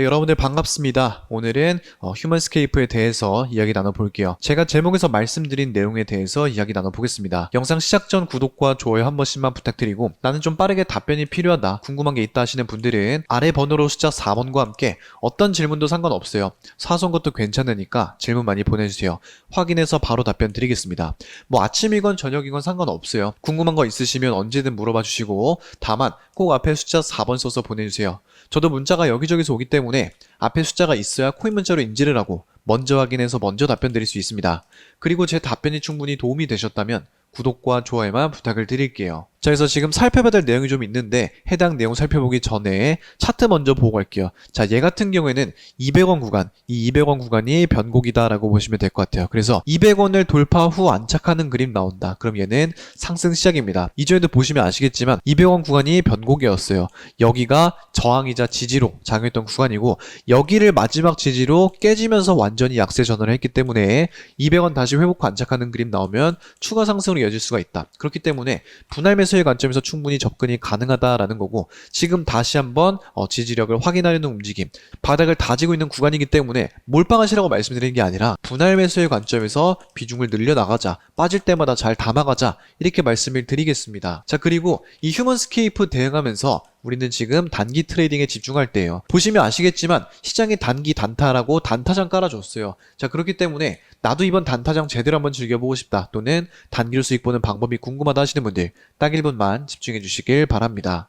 네, 여러분들 반갑습니다. 오늘은 어, 휴먼스케이프에 대해서 이야기 나눠볼게요. 제가 제목에서 말씀드린 내용에 대해서 이야기 나눠보겠습니다. 영상 시작 전 구독과 좋아요 한 번씩만 부탁드리고 나는 좀 빠르게 답변이 필요하다, 궁금한 게 있다 하시는 분들은 아래 번호로 숫자 4번과 함께 어떤 질문도 상관없어요. 사소한 것도 괜찮으니까 질문 많이 보내주세요. 확인해서 바로 답변 드리겠습니다. 뭐 아침이건 저녁이건 상관없어요. 궁금한 거 있으시면 언제든 물어봐 주시고 다만 꼭 앞에 숫자 4번 써서 보내주세요. 저도 문자가 여기저기서 오기 때문에 앞에 숫자가 있어야 코인 문자로 인지를 하고 먼저 확인해서 먼저 답변 드릴 수 있습니다. 그리고 제 답변이 충분히 도움이 되셨다면 구독과 좋아요만 부탁을 드릴게요. 자, 그래서 지금 살펴봐야 될 내용이 좀 있는데 해당 내용 살펴보기 전에 차트 먼저 보고 갈게요. 자, 얘 같은 경우에는 200원 구간, 이 200원 구간이 변곡이다라고 보시면 될 것 같아요. 그래서 200원을 돌파 후 안착하는 그림 나온다. 그럼 얘는 상승 시작입니다. 이전에도 보시면 아시겠지만 200원 구간이 변곡이었어요. 여기가 저항이자 지지로 작용했던 구간이고 여기를 마지막 지지로 깨지면서 완전히 약세 전환을 했기 때문에 200원 다시 회복 후 안착하는 그림 나오면 추가 상승으로 이어질 수가 있다. 그렇기 때문에 분할 매수의 관점에서 충분히 접근이 가능하다라는 거고 지금 다시 한번 어, 지지력을 확인하려는 움직임 바닥을 다지고 있는 구간이기 때문에 몰빵하시라고 말씀드리는 게 아니라 분할 매수의 관점에서 비중을 늘려나가자 빠질 때마다 잘 담아가자 이렇게 말씀을 드리겠습니다 자 그리고 이 휴먼스케이프 대응하면서 우리는 지금 단기 트레이딩에 집중할 때예요. 보시면 아시겠지만 시장에 단기 단타라고 단타장 깔아줬어요. 자 그렇기 때문에 나도 이번 단타장 제대로 한번 즐겨보고 싶다 또는 단기로 수익 보는 방법이 궁금하다 하시는 분들 딱 1분만 집중해 주시길 바랍니다.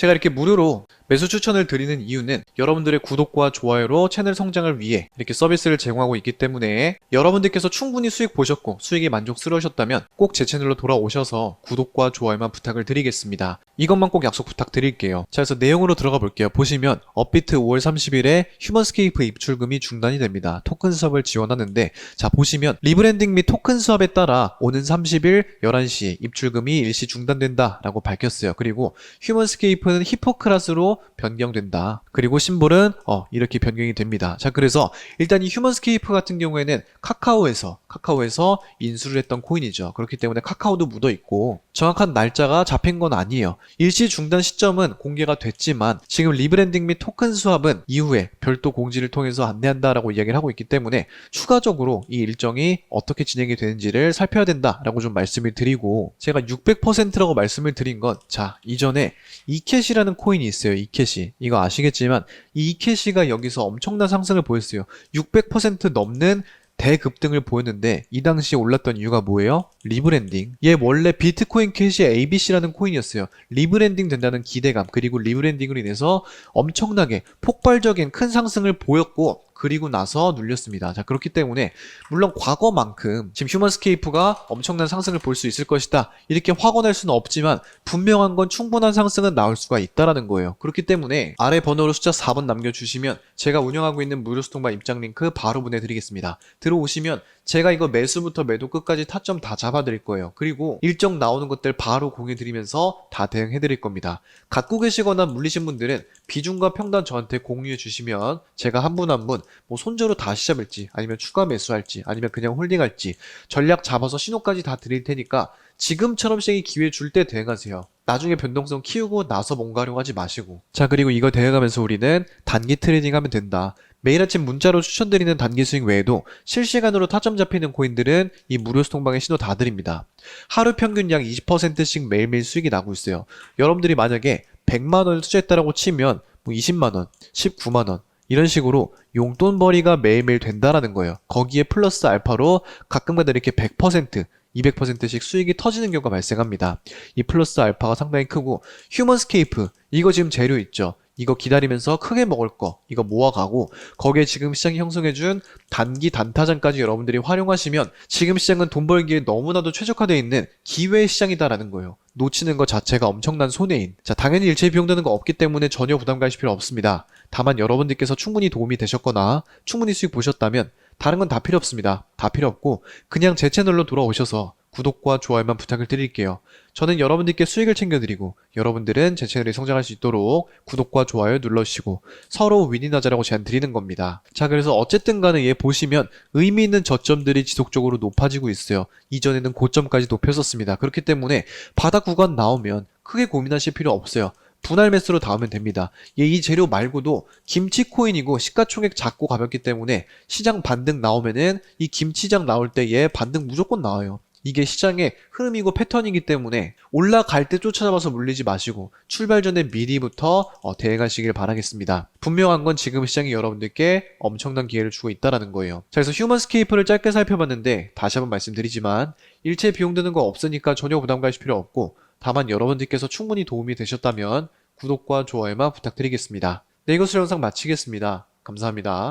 제가 이렇게 무료로 매수 추천을 드리는 이유는 여러분들의 구독과 좋아요로 채널 성장을 위해 이렇게 서비스를 제공하고 있기 때문에 여러분들께서 충분히 수익 보셨고 수익이 만족스러우셨다면 꼭 제 채널로 돌아오셔서 구독과 좋아요만 부탁을 드리겠습니다. 이것만 꼭 약속 부탁드릴게요. 자, 그래서 내용으로 들어가 볼게요. 보시면 업비트 5월 30일에 휴먼스케이프 입출금이 중단이 됩니다. 토큰 수업을 지원하는데 자, 보시면 리브랜딩 및 토큰 수업에 따라 오는 30일 11시 입출금이 일시 중단된다라고 밝혔어요. 그리고 휴먼스케이프는 히포크라스로 변경된다. 그리고 심볼은 어, 이렇게 변경이 됩니다. 자, 그래서 일단 이 휴먼스케이프 같은 경우에는 카카오에서 카카오에서 인수를 했던 코인이죠. 그렇기 때문에 카카오도 묻어 있고 정확한 날짜가 잡힌 건 아니에요. 일시 중단 시점은 공개가 됐지만 지금 리브랜딩 및 토큰 수합은 이후에 별도 공지를 통해서 안내한다라고 이야기를 하고 있기 때문에 추가적으로 이 일정이 어떻게 진행이 되는지를 살펴야 된다라고 좀 말씀을 드리고 제가 600%라고 말씀을 드린 건 자, 이전에 이캣이라는 코인이 있어요. 이캣이. 이거 아시겠지만 이 이캣이가 여기서 엄청난 상승을 보였어요. 600% 넘는 대급등을 보였는데 이 당시에 올랐던 이유가 뭐예요? 리브랜딩. 얘 원래 비트코인 캐시 ABC라는 코인이었어요. 리브랜딩 된다는 기대감 그리고 리브랜딩으로 인해서 엄청나게 폭발적인 큰 상승을 보였고 그리고 나서 눌렸습니다. 자, 그렇기 때문에 물론 과거만큼 지금 휴먼스케이프가 엄청난 상승을 볼 수 있을 것이다. 이렇게 확언할 수는 없지만 분명한 건 충분한 상승은 나올 수가 있다라는 거예요. 그렇기 때문에 아래 번호로 숫자 4번 남겨주시면 제가 운영하고 있는 무료 수통방 입장 링크 바로 보내드리겠습니다. 들어오시면 제가 이거 매수부터 매도 끝까지 타점 다 잡아드릴 거예요. 그리고 일정 나오는 것들 바로 공유드리면서 다 대응해드릴 겁니다. 갖고 계시거나 물리신 분들은 비중과 평단 저한테 공유해 주시면 제가 한 분 한 분 뭐 손절로 다시 잡을지 아니면 추가 매수할지 아니면 그냥 홀딩할지 전략 잡아서 신호까지 다 드릴 테니까 지금처럼 시장이 기회 줄 때 대응하세요. 나중에 변동성 키우고 나서 뭔가 하려고 하지 마시고. 자, 그리고 이거 대응하면서 우리는 단기 트레이딩 하면 된다. 매일 아침 문자로 추천드리는 단기 수익 외에도 실시간으로 타점 잡히는 코인들은 이 무료 수통방에 신호 다 드립니다. 하루 평균 약 20%씩 매일매일 수익이 나고 있어요. 여러분들이 만약에 100만 원을 투자했다라고 치면 뭐 20만 원, 19만 원 이런 식으로 용돈벌이가 매일매일 된다라는 거예요. 거기에 플러스 알파로 가끔가다 이렇게 100% 200%씩 수익이 터지는 경우가 발생합니다. 이 플러스 알파가 상당히 크고 휴먼스케이프 이거 지금 재료 있죠. 이거 기다리면서 크게 먹을 거 이거 모아가고 거기에 지금 시장이 형성해준 단기 단타장까지 여러분들이 활용하시면 지금 시장은 돈 벌기에 너무나도 최적화되어 있는 기회의 시장이다라는 거예요. 놓치는 것 자체가 엄청난 손해인. 자, 당연히 일체 비용 드는 거 없기 때문에 전혀 부담 가실 필요 없습니다. 다만 여러분들께서 충분히 도움이 되셨거나 충분히 수익 보셨다면 다른 건 다 필요 없습니다. 다 필요 없고 그냥 제 채널로 돌아오셔서 구독과 좋아요만 부탁을 드릴게요. 저는 여러분들께 수익을 챙겨드리고 여러분들은 제 채널이 성장할 수 있도록 구독과 좋아요 눌러주시고 서로 윈윈하자라고 제안 드리는 겁니다. 자 그래서 어쨌든 간에 얘 보시면 의미 있는 저점들이 지속적으로 높아지고 있어요. 이전에는 고점까지 높였었습니다. 그렇기 때문에 바닥 구간 나오면 크게 고민하실 필요 없어요. 분할 매수로 닿으면 됩니다. 얘이 재료 말고도 김치 코인이고 시가총액 작고 가볍기 때문에 시장 반등 나오면은 이 김치장 나올 때 얘 반등 무조건 나와요. 이게 시장의 흐름이고 패턴이기 때문에 올라갈 때 쫓아잡아서 물리지 마시고 출발 전에 미리부터 어, 대응하시길 바라겠습니다. 분명한 건 지금 시장이 여러분들께 엄청난 기회를 주고 있다라는 거예요. 자, 그래서 휴먼스케이프를 짧게 살펴봤는데 다시 한번 말씀드리지만 일체 비용 드는 거 없으니까 전혀 부담 가실 필요 없고 다만 여러분들께서 충분히 도움이 되셨다면 구독과 좋아요만 부탁드리겠습니다. 네, 이것으로 영상 마치겠습니다. 감사합니다.